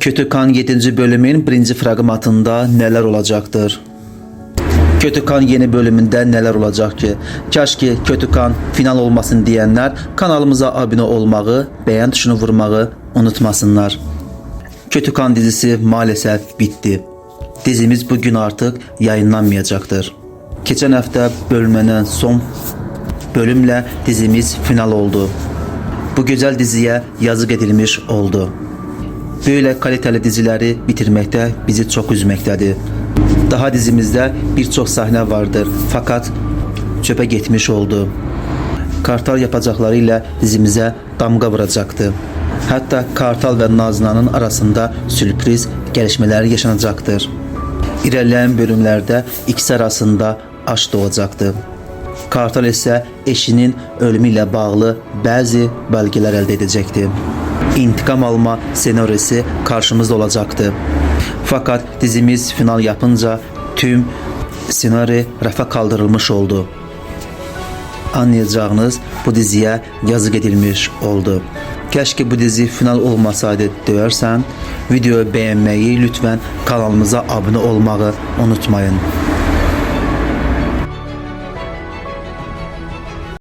Kötü Kan 7. bölümün birinci fragmentında neler olacaktır? Kötü Kan yeni bölümünde neler olacak ki? Keşke Kötü Kan final olmasın diyenler kanalımıza abone olmağı, beğen tuşunu vurmağı unutmasınlar. Kötü Kan dizisi maalesef bitti. Dizimiz bugün artık yayınlanmayacaktır. Geçen hafta bölmenin son bölümle dizimiz final oldu. Bu güzel diziye yazık edilmiş oldu. Böyle kaliteli dizileri bitirmekte bizi çok üzmektedir. Daha dizimizde birçok sahne vardır fakat çöpe gitmiş oldu. Kartal yapacaklarıyla dizimize damga vuracaktı. Hatta Kartal ve Nazlı'nın arasında sürpriz gelişmeler yaşanacaktır. İlerleyen bölümlerde ikisi arasında aşk doğacaktı. Kartal ise eşinin ölümüyle bağlı bazı belgeler elde edecekti. İntikam alma senaryosu karşımızda olacaktı. Fakat dizimiz final yapınca tüm senaryo rafa kaldırılmış oldu. Anlayacağınız bu diziye yazık edilmiş oldu. Keşke bu dizi final olmasaydı diyorsan videoyu beğenmeyi lütfen kanalımıza abone olmayı unutmayın.